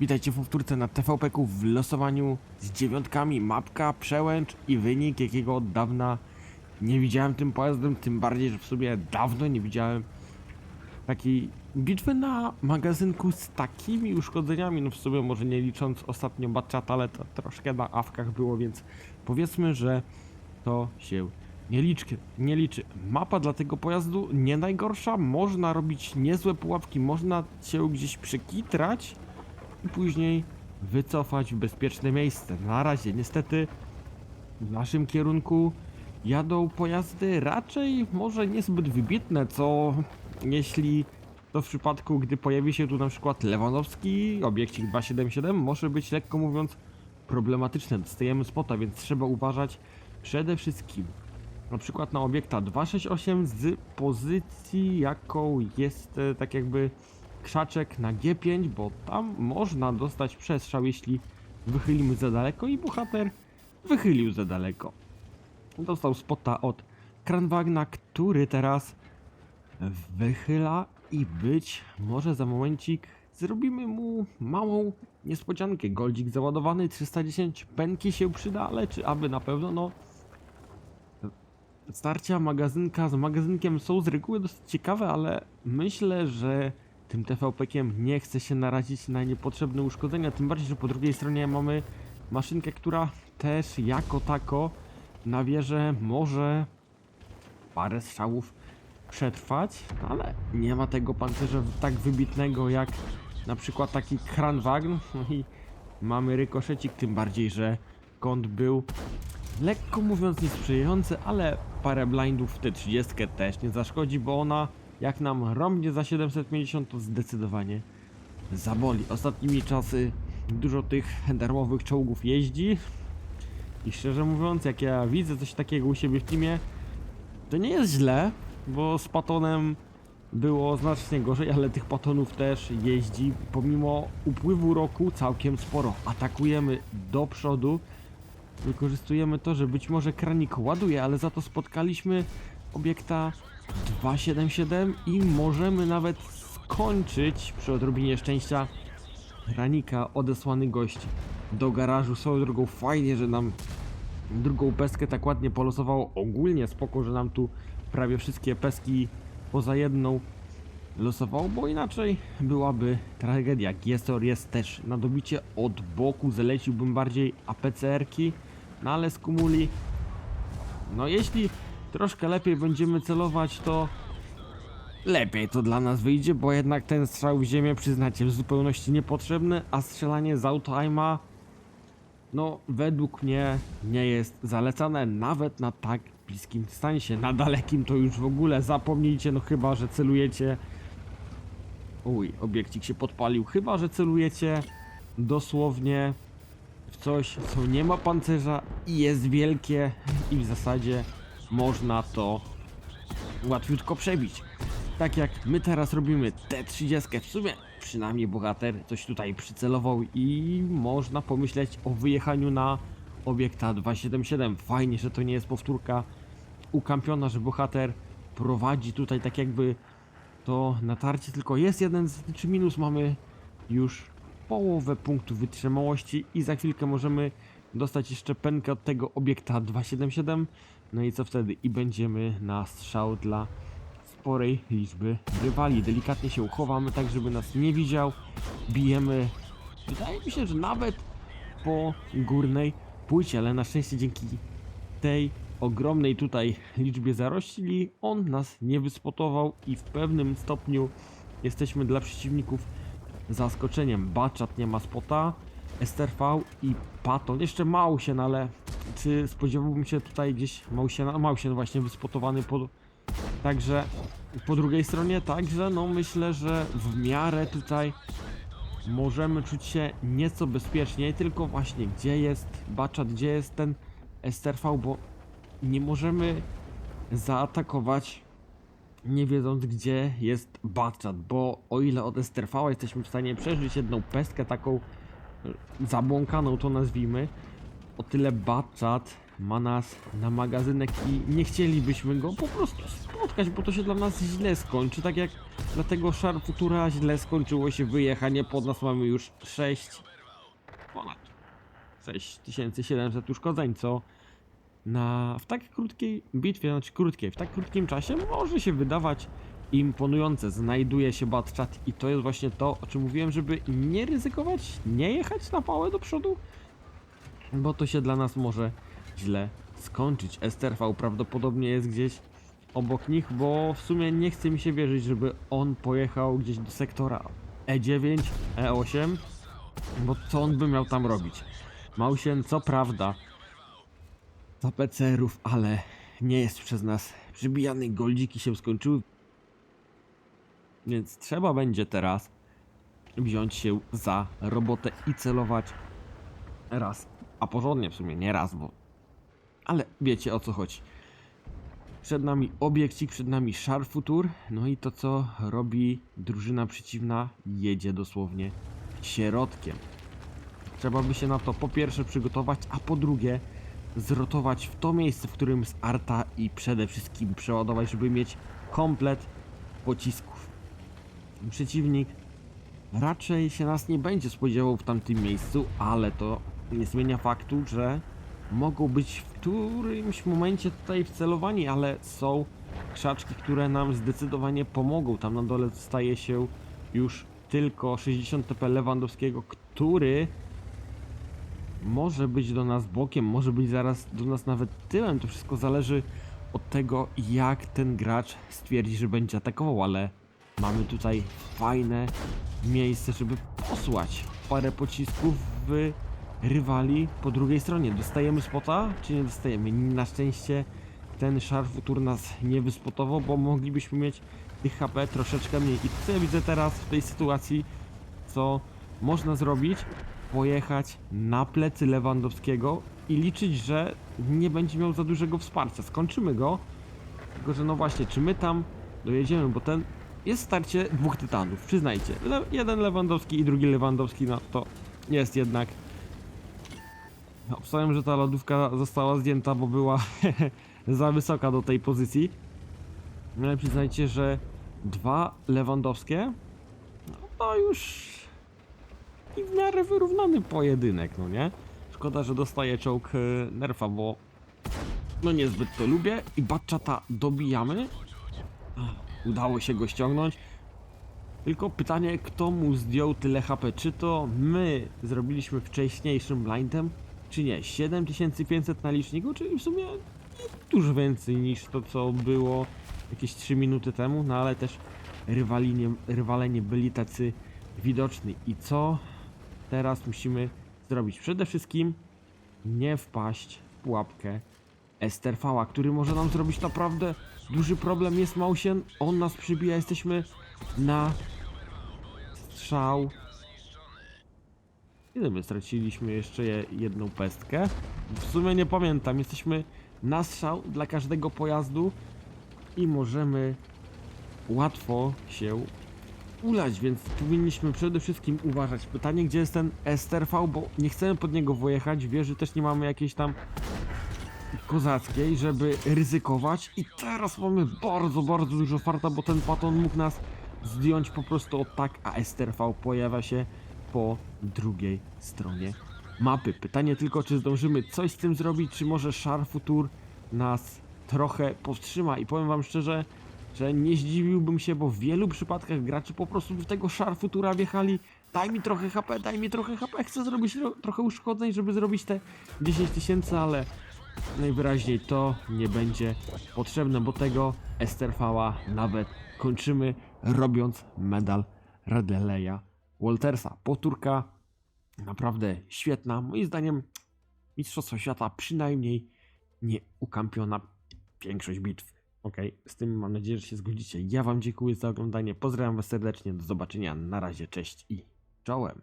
Witajcie w powtórce na TVP-ku w losowaniu z dziewiątkami, mapka, przełęcz i wynik, jakiego od dawna nie widziałem tym pojazdem, tym bardziej, że w sobie dawno nie widziałem takiej bitwy na magazynku z takimi uszkodzeniami, no w sumie może nie licząc ostatnio Batchata, ale to troszkę na awkach było, więc powiedzmy, że to się nie liczy, nie liczy. Mapa dla tego pojazdu nie najgorsza, można robić niezłe pułapki, można się gdzieś przykitrać, i później wycofać w bezpieczne miejsce. Na razie niestety w naszym kierunku jadą pojazdy raczej może niezbyt wybitne, co jeśli to w przypadku, gdy pojawi się tu na przykład Lewanowski, obiekcik 277, może być lekko mówiąc problematyczne. Dostajemy spota, więc trzeba uważać przede wszystkim na przykład na obiekta 268 z pozycji jaką jest e, tak jakby krzaczek na G5, bo tam można dostać przestrzał, jeśli wychylimy za daleko i bohater wychylił za daleko. Dostał spota od Kranwagna, który teraz wychyla i być może za momencik zrobimy mu małą niespodziankę. Goldzik załadowany, 310 penki się przyda, ale czy aby na pewno? No starcia magazynka z magazynkiem są z reguły dosyć ciekawe, ale myślę, że tym TVP-kiem nie chce się narazić na niepotrzebne uszkodzenia, tym bardziej, że po drugiej stronie mamy maszynkę, która też jako tako na wieżę może parę strzałów przetrwać, ale nie ma tego pancerza tak wybitnego jak na przykład taki Kranwagn no i mamy rykoszecik, tym bardziej, że kąt był lekko mówiąc niesprzyjający, ale parę blindów w T30 też nie zaszkodzi, bo ona jak nam rąbnie za 750 to zdecydowanie zaboli. Ostatnimi czasy dużo tych darmowych czołgów jeździ i szczerze mówiąc jak ja widzę coś takiego u siebie w teamie to nie jest źle, bo z Patonem było znacznie gorzej, ale tych Patonów też jeździ pomimo upływu roku całkiem sporo. Atakujemy do przodu, wykorzystujemy to, że być może kranik ładuje, ale za to spotkaliśmy obiekta 277 i możemy nawet skończyć przy odrobinie szczęścia Ranika odesłany gość do garażu. Swoją drogą fajnie, że nam drugą peskę tak ładnie polosowało. Ogólnie spoko, że nam tu prawie wszystkie peski poza jedną losowało, bo inaczej byłaby tragedia. Giesor jest też na dobicie od boku, zaleciłbym bardziej APCR-ki, no ale z kumuli no jeśli troszkę lepiej będziemy celować, to lepiej to dla nas wyjdzie, bo jednak ten strzał w ziemię, przyznacie, w zupełności niepotrzebny, a strzelanie z auto-aima, no według mnie nie jest zalecane nawet na tak bliskim dystansie. Na dalekim to już w ogóle zapomnijcie, no chyba, że celujecie... Uj, obiekcik się podpalił. Chyba, że celujecie dosłownie w coś, co nie ma pancerza i jest wielkie i w zasadzie można to łatwiutko przebić. Tak jak my teraz robimy T30, w sumie przynajmniej bohater coś tutaj przycelował i można pomyśleć o wyjechaniu na obiekta 277. Fajnie, że to nie jest powtórka ukampiona, że bohater prowadzi tutaj tak jakby to natarcie, tylko jest jeden czy minus, mamy już połowę punktu wytrzymałości i za chwilkę możemy dostać jeszcze penkę od tego obiekta 277 no i co wtedy? I będziemy na strzał dla sporej liczby rywali. Delikatnie się uchowamy tak, żeby nas nie widział. Bijemy, wydaje mi się, że nawet po górnej płycie, ale na szczęście dzięki tej ogromnej tutaj liczbie zarośli on nas nie wyspotował i w pewnym stopniu jesteśmy dla przeciwników zaskoczeniem. Baczat nie ma spota, STRV i Paton. Jeszcze Małsien, ale czy spodziewałbym się tutaj gdzieś Małsiena? Małsien właśnie wyspotowany po... Także po drugiej stronie, także no myślę, że w miarę tutaj możemy czuć się nieco bezpieczniej, tylko właśnie gdzie jest Baczat, gdzie jest ten STRV, bo nie możemy zaatakować nie wiedząc gdzie jest Batchat, bo o ile od STRV jesteśmy w stanie przeżyć jedną pestkę taką zabłąkaną to nazwijmy, o tyle Batchat ma nas na magazynek i nie chcielibyśmy go po prostu spotkać, bo to się dla nas źle skończy, tak jak dla tego Sharpfutura źle skończyło się wyjechanie, pod nas mamy już 6, ponad 6700 uszkodzeń, co na, w tak krótkiej bitwie, znaczy krótkiej, w tak krótkim czasie może się wydawać imponujące. Znajduje się Batchat i to jest właśnie to, o czym mówiłem, żeby nie ryzykować, nie jechać na pałę do przodu, bo to się dla nas może źle skończyć. STRV prawdopodobnie jest gdzieś obok nich, bo w sumie nie chce mi się wierzyć, żeby on pojechał gdzieś do sektora E9, E8, bo co on by miał tam robić? Mausien, co prawda, za PCR-ów, ale nie jest przez nas przybijany, goldziki się skończyły, więc trzeba będzie teraz wziąć się za robotę i celować raz, a porządnie w sumie, nie raz, bo... Ale wiecie o co chodzi. Przed nami obiekcik, przed nami Sharfutur, no i to co robi drużyna przeciwna, jedzie dosłownie środkiem. Trzeba by się na to po pierwsze przygotować, a po drugie zrotować w to miejsce, w którym jest arta i przede wszystkim przeładować, żeby mieć komplet pocisków. Przeciwnik raczej się nas nie będzie spodziewał w tamtym miejscu, ale to nie zmienia faktu, że mogą być w którymś momencie tutaj wcelowani, ale są krzaczki, które nam zdecydowanie pomogą. Tam na dole staje się już tylko 60 TP Lewandowskiego, który może być do nas bokiem, może być zaraz do nas nawet tyłem. To wszystko zależy od tego, jak ten gracz stwierdzi, że będzie atakował, ale mamy tutaj fajne miejsce, żeby posłać parę pocisków w rywali po drugiej stronie. Dostajemy spota, czy nie dostajemy? Na szczęście ten Sharfutur nas nie wyspotował, bo moglibyśmy mieć tych HP troszeczkę mniej. I co ja widzę teraz w tej sytuacji, co można zrobić? Pojechać na plecy Lewandowskiego i liczyć, że nie będzie miał za dużego wsparcia. Skończymy go, tylko że no właśnie, czy my tam dojedziemy, bo ten jest starcie dwóch tytanów, przyznajcie. Jeden Lewandowski i drugi Lewandowski, no to jest jednak... Obstawiam, że ta lodówka została zdjęta, bo była za wysoka do tej pozycji. No ale przyznajcie, że dwa Lewandowskie, no to już i w miarę wyrównany pojedynek, no nie? Szkoda, że dostaje czołg e, nerfa, bo no niezbyt to lubię i Batchata dobijamy. Udało się go ściągnąć. Tylko pytanie, kto mu zdjął tyle HP? Czy to my zrobiliśmy wcześniejszym blindem, czy nie? 7500 na liczniku, czyli w sumie dużo więcej niż to, co było jakieś 3 minuty temu, no ale też rywali nie, rywale nie byli tacy widoczni. I co teraz musimy zrobić? Przede wszystkim nie wpaść w pułapkę Esterfała, który może nam zrobić naprawdę duży problem. Jest Mausien, on nas przybija, jesteśmy na strzał. Ile my straciliśmy jeszcze je, jedną pestkę? W sumie nie pamiętam, jesteśmy na strzał dla każdego pojazdu i możemy łatwo się ulać, więc powinniśmy przede wszystkim uważać. Pytanie, gdzie jest ten STRV, bo nie chcemy pod niego wojechać, wieży też nie mamy jakiejś tam kozackiej, żeby ryzykować i teraz mamy bardzo, bardzo dużo farta, bo ten paton mógł nas zdjąć po prostu od tak, a STRV pojawia się po drugiej stronie mapy. Pytanie tylko, czy zdążymy coś z tym zrobić, czy może Sharfutur nas trochę powstrzyma i powiem wam szczerze, że nie zdziwiłbym się, bo w wielu przypadkach gracze po prostu do tego Sharfutura wjechali daj mi trochę HP, daj mi trochę HP, chcę zrobić tro trochę uszkodzeń, żeby zrobić te 10 tysięcy, ale najwyraźniej to nie będzie potrzebne, bo tego Esterfała nawet kończymy robiąc medal Radeleja Waltersa. Powtórka naprawdę świetna. Moim zdaniem Mistrzostwo Świata przynajmniej nie ukampiona większość bitw. Ok, z tym mam nadzieję, że się zgodzicie. Ja Wam dziękuję za oglądanie. Pozdrawiam Was serdecznie. Do zobaczenia. Na razie, cześć i czołem.